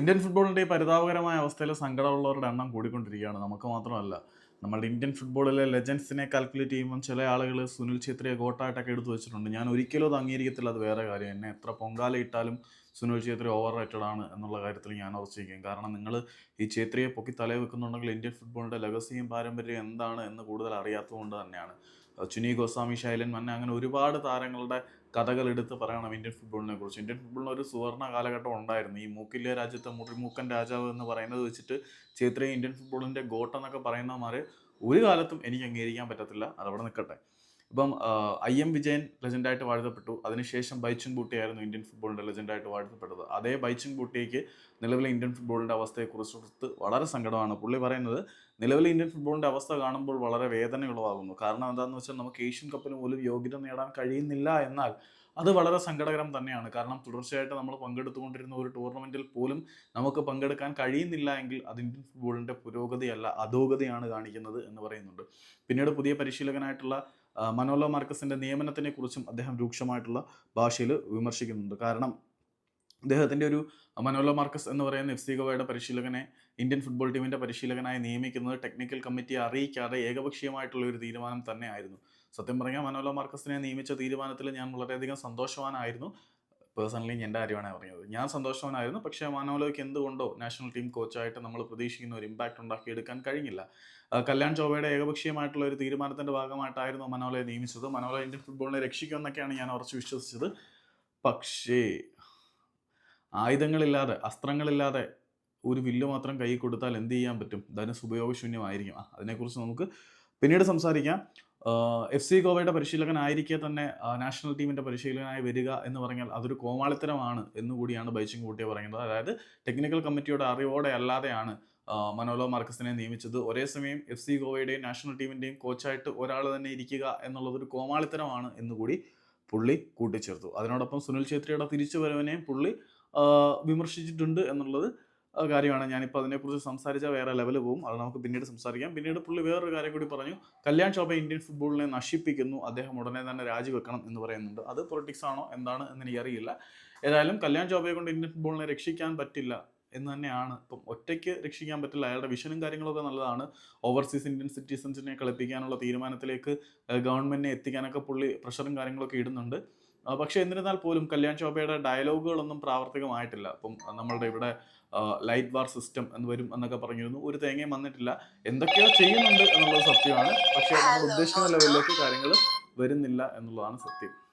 Indian ഫുട്ബോളിന്റെ ഈ പരിതാപകരമായ അവസ്ഥയിൽ സങ്കടമുള്ളവരുടെ എണ്ണം കൂടിക്കൊണ്ടിരിക്കുകയാണ്. നമുക്ക് മാത്രമല്ല നമ്മുടെ ഇന്ത്യൻ ഫുട്ബോളിലെ ലെജൻസിനെ കാൽക്കുലേറ്റ് ചെയ്യുമ്പോൾ ചില ആളുകൾ സുനിൽ ഛേത്രിയെ ഗോട്ടായിട്ടൊക്കെ എടുത്തു വെച്ചിട്ടുണ്ട്. ഞാൻ ഒരിക്കലും അത് അംഗീകരിക്കത്തില്ല. അത് വേറെ കാര്യം. എന്നെ എത്ര പൊങ്കാല ഇട്ടാലും സുനിൽ ഛേത്രി ഓവർ റേറ്റഡ് ആണ് എന്നുള്ള കാര്യത്തിൽ ഞാൻ ഉറച്ചിരിക്കും കാരണം നിങ്ങൾ ഈ ഛേത്രിയെ പൊക്കി തലേ വെക്കുന്നുണ്ടെങ്കിൽ ഇന്ത്യൻ ഫുട്ബോളിന്റെ ലഗസിയും പാരമ്പര്യവും എന്താണ് എന്ന് കൂടുതൽ അറിയാത്തതുകൊണ്ട് തന്നെയാണ്. ചുനി ഗോസ്വാമി ശൈലൻ മന്ന അങ്ങനെ ഒരുപാട് താരങ്ങളുടെ കഥകൾ എടുത്ത് പറയണം ഇന്ത്യൻ ഫുട്ബോളിനെ കുറിച്ച്. ഇന്ത്യൻ ഫുട്ബോളിന് ഒരു സുവർണ കാലഘട്ടം ഉണ്ടായിരുന്നു. ഈ മൂക്കിലെ രാജ്യത്തെ മുറിമൂക്കൻ രാജാവ് എന്ന് പറയുന്നത് വെച്ചിട്ട് ചേത്രി ഇന്ത്യൻ ഫുട്ബോളിന്റെ ഗോട്ട് എന്നൊക്കെ മാറി ഒരു കാലത്തും എനിക്ക് അംഗീകരിക്കാൻ പറ്റത്തില്ല. അതവിടെ നിൽക്കട്ടെ. ഇപ്പം ഐ എം വിജയൻ ലെജൻഡായിട്ട് വാഴ്ത്തപ്പെട്ടു. അതിനുശേഷം ബൈച്ചുൻ ബൂട്ടിയായിരുന്നു ഇന്ത്യൻ ഫുട്ബോളിന്റെ ലെജൻഡായിട്ട് വാഴ്ത്തപ്പെട്ടത്. അതേ ബൈച്ചുൻ ബൂട്ടിക്ക് നിലവിലെ ഇന്ത്യൻ ഫുട്ബോളിന്റെ അവസ്ഥയെക്കുറിച്ച് വളരെ സങ്കടമാണ്. പുള്ളി പറയുന്നത് നിലവിലെ ഇന്ത്യൻ ഫുട്ബോളിന്റെ അവസ്ഥ കാണുമ്പോൾ വളരെ വേദനയുള്ളതാകുന്നു. കാരണം എന്താണെന്ന് വെച്ചാൽ നമുക്ക് ഏഷ്യൻ കപ്പിന് പോലും യോഗ്യത നേടാൻ കഴിയുന്നില്ല എന്നാൽ അത് വളരെ സങ്കടകരം തന്നെയാണ്. കാരണം തുടർച്ചയായിട്ട് നമ്മൾ പങ്കെടുത്തുകൊണ്ടിരുന്ന ഒരു ടൂർണമെന്റിൽ പോലും നമുക്ക് പങ്കെടുക്കാൻ കഴിയുന്നില്ല എങ്കിൽ അത് ഇന്ത്യൻ ഫുട്ബോളിന്റെ പുരോഗതിയല്ല അധോഗതിയാണ് കാണിക്കുന്നത് എന്ന് പറയുന്നുണ്ട്. പിന്നീട് പുതിയ പരിശീലകനായിട്ടുള്ള മനോലോ മാർക്കസിന്റെ നിയമനത്തിനെ കുറിച്ചും അദ്ദേഹം രൂക്ഷമായിട്ടുള്ള ഭാഷയിൽ വിമർശിക്കുന്നുണ്ട്. കാരണം അദ്ദേഹത്തിന്റെ ഒരു മനോലോ മാർക്കസ് എന്ന് പറയുന്ന എഫ് സി ഗോവയുടെ പരിശീലകനെ ഇന്ത്യൻ ഫുട്ബോൾ ടീമിന്റെ പരിശീലകനായി നിയമിക്കുന്നത് ടെക്നിക്കൽ കമ്മിറ്റിയെ അറിയിക്കാതെ ഏകപക്ഷീയമായിട്ടുള്ള ഒരു തീരുമാനം തന്നെയായിരുന്നു. സത്യം പറഞ്ഞാൽ മനോലോ മാർക്കസിനെ നിയമിച്ച തീരുമാനത്തിൽ ഞാൻ വളരെയധികം സന്തോഷവാനായിരുന്നു. പേഴ്സണലി എന്റെ കാര്യമാണ് പറഞ്ഞത്. ഞാൻ സന്തോഷവാനായിരുന്നു. പക്ഷേ മാനോലോയ്ക്ക് എന്തുകൊണ്ടോ നാഷണൽ ടീം കോച്ചായിട്ട് നമ്മൾ പ്രതീക്ഷിക്കുന്ന ഒരു ഇമ്പാക്റ്റ് ഉണ്ടാക്കിയെടുക്കാൻ കഴിഞ്ഞില്ല. കല്യാൺ ചോബയുടെ ഏകപക്ഷീയമായിട്ടുള്ള ഒരു തീരുമാനത്തിന്റെ ഭാഗമായിട്ടായിരുന്നു മനോലയെ നിയമിച്ചത്. മനോല ഇന്ത്യൻ ഫുട്ബോളിനെ രക്ഷിക്കുമെന്നൊക്കെയാണ് ഞാൻ ഉറച്ചു വിശ്വസിച്ചത്. പക്ഷേ ആയുധങ്ങളില്ലാതെ അസ്ത്രങ്ങളില്ലാതെ ഒരു വില്ല് മാത്രം കൈ കൊടുത്താൽ എന്ത് ചെയ്യാൻ പറ്റും? ധനുസ് ഉപയോഗശൂന്യമായിരിക്കും. ആ, അതിനെക്കുറിച്ച് നമുക്ക് പിന്നീട് സംസാരിക്കാം. എഫ് സി ഗോവയുടെ പരിശീലകനായിരിക്കെ തന്നെ നാഷണൽ ടീമിന്റെ പരിശീലകനായി വരിക എന്ന് പറഞ്ഞാൽ അതൊരു കോമാളിത്തരമാണ് എന്നുകൂടിയാണ് ബൈച്ചിങ് കൂട്ടിയ പറയുന്നത്. അതായത് ടെക്നിക്കൽ കമ്മിറ്റിയുടെ അറിവോടെ അല്ലാതെയാണ് മനോലോ മാർക്കസിനെ നിയമിച്ചത്. ഒരേ സമയം എഫ് സി ഗോവയുടെയും നാഷണൽ ടീമിന്റെയും കോച്ചായിട്ട് ഒരാൾ തന്നെ ഇരിക്കുക എന്നുള്ളതൊരു കോമാളിത്തരമാണ് എന്നുകൂടി പുള്ളി കൂട്ടിച്ചേർത്തു. അതിനോടൊപ്പം സുനിൽ ഛേത്രിയുടെ തിരിച്ചുവരവിനെയും പുള്ളി വിമർശിച്ചിട്ടുണ്ട് എന്നുള്ളത് കാര്യമാണ്. ഞാനിപ്പോൾ അതിനെക്കുറിച്ച് സംസാരിച്ചാൽ വേറെ ലെവൽ പോകും. അത് നമുക്ക് പിന്നീട് സംസാരിക്കാം. പിന്നീട് പുള്ളി വേറൊരു കാര്യം കൂടി പറഞ്ഞു. കല്യാൺ ചോബ ഇന്ത്യൻ ഫുട്ബോളിനെ നശിപ്പിക്കുന്നു. അദ്ദേഹം ഉടനെ തന്നെ രാജിവെക്കണം എന്ന് പറയുന്നുണ്ട്. അത് പൊളിറ്റിക്സ് ആണോ? എന്താണ്? എന്ന് എനിക്കറിയില്ല. ഏതായാലും കല്യാൺ ചോബയെ കൊണ്ട് ഇന്ത്യൻ ഫുട്ബോളിനെ രക്ഷിക്കാൻ പറ്റില്ല എന്ന് തന്നെയാണ്. ഇപ്പം ഒറ്റയ്ക്ക് രക്ഷിക്കാൻ പറ്റില്ല. അയാളുടെ വിഷനും കാര്യങ്ങളൊക്കെ നല്ലതാണ്. ഓവർസീസ് ഇന്ത്യൻ സിറ്റിസൺസിനെ കളിപ്പിക്കാനുള്ള തീരുമാനത്തിലേക്ക് ഗവൺമെന്റിനെ എത്തിക്കാനൊക്കെ പുള്ളി പ്രഷറും കാര്യങ്ങളൊക്കെ ഇടുന്നുണ്ട്. പക്ഷേ എന്നിരുന്നാൽ പോലും കല്യാൺ ചോബയുടെ ഡയലോഗുകളൊന്നും പ്രാവർത്തികമായിട്ടില്ല. അപ്പം നമ്മളുടെ ഇവിടെ ലൈറ്റ് ബാർ സിസ്റ്റം എന്ന് വരും എന്നൊക്കെ പറഞ്ഞിരുന്നു. ഒരു തേങ്ങയും വന്നിട്ടില്ല. എന്തൊക്കെയോ ചെയ്യുന്നുണ്ട് എന്നുള്ളത് സത്യമാണ്. പക്ഷേ നമ്മൾ ഉദ്ദേശിക്കുന്ന ലെവലിലേക്ക് കാര്യങ്ങൾ വരുന്നില്ല എന്നുള്ളതാണ് സത്യം.